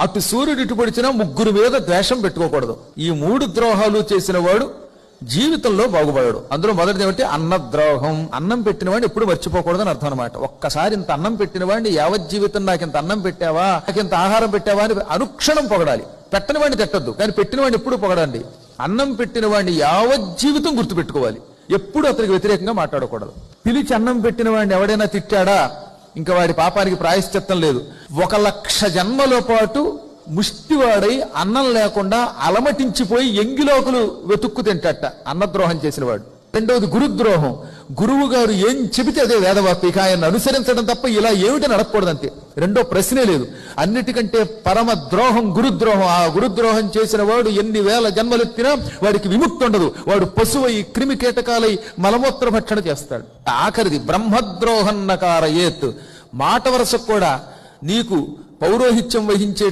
అటు సూర్యుడు ఇటుపడిచినా ముగ్గురు మీద ద్వేషం పెట్టుకోకూడదు. ఈ మూడు ద్రోహాలు చేసిన వాడు జీవితంలో బాగుపడాడు. అందులో మొదటిది ఏమిటి అన్నద్రోహం. అన్నం పెట్టిన వాడిని ఎప్పుడు మర్చిపోకూడదని అర్థం అనమాట ఒక్కసారి ఇంత అన్నం పెట్టిన వాడిని యావత్ జీవితం నాకు ఇంత అన్నం పెట్టావా? నాకు ఇంత ఆహారం పెట్టావా అని అనుక్షణం పొగడాలి. పెట్టని వాడిని తిట్టద్దు. కానీ పెట్టిన వాడిని ఎప్పుడు పొగడండి? అన్నం పెట్టిన వాడిని యావత్ జీవితం గుర్తుపెట్టుకోవాలి. ఎప్పుడు అతనికి వ్యతిరేకంగా మాట్లాడకూడదు. పిలిచి అన్నం పెట్టిన వాడిని ఎవడైనా తిట్టాడా? ఇంకా వాడి పాపానికి ప్రాయశ్చిత్తం లేదు. ఒక లక్ష జన్మల పాటు ముష్టివాడై అన్నం లేకుండా అలమటించిపోయి ఎంగిలోకులు వెతుక్కు తింటట అన్నద్రోహం చేసినవాడు రెండవది గురుద్రోహం. గురువు గారు ఏం చెబితే అదే వేదవాక్య ఇక ఆయన అనుసరించడం తప్ప ఇలా ఏమిటి నడపకూడదు అంతే రెండో ప్రశ్నే లేదు. అన్నిటికంటే పరమ ద్రోహం గురుద్రోహం. ఆ గురుద్రోహం చేసిన వాడు ఎన్ని వేల జన్మలెత్తినా వాడికి విముక్తి ఉండదు. వాడు పశువై క్రిమి కీటకాలై మలమూత్ర భక్షణ చేస్తాడు. ఆఖరిది బ్రహ్మద్రోహం నకారయేత్ మాట వరసకు కూడా నీకు పౌరోహిత్యం వహించే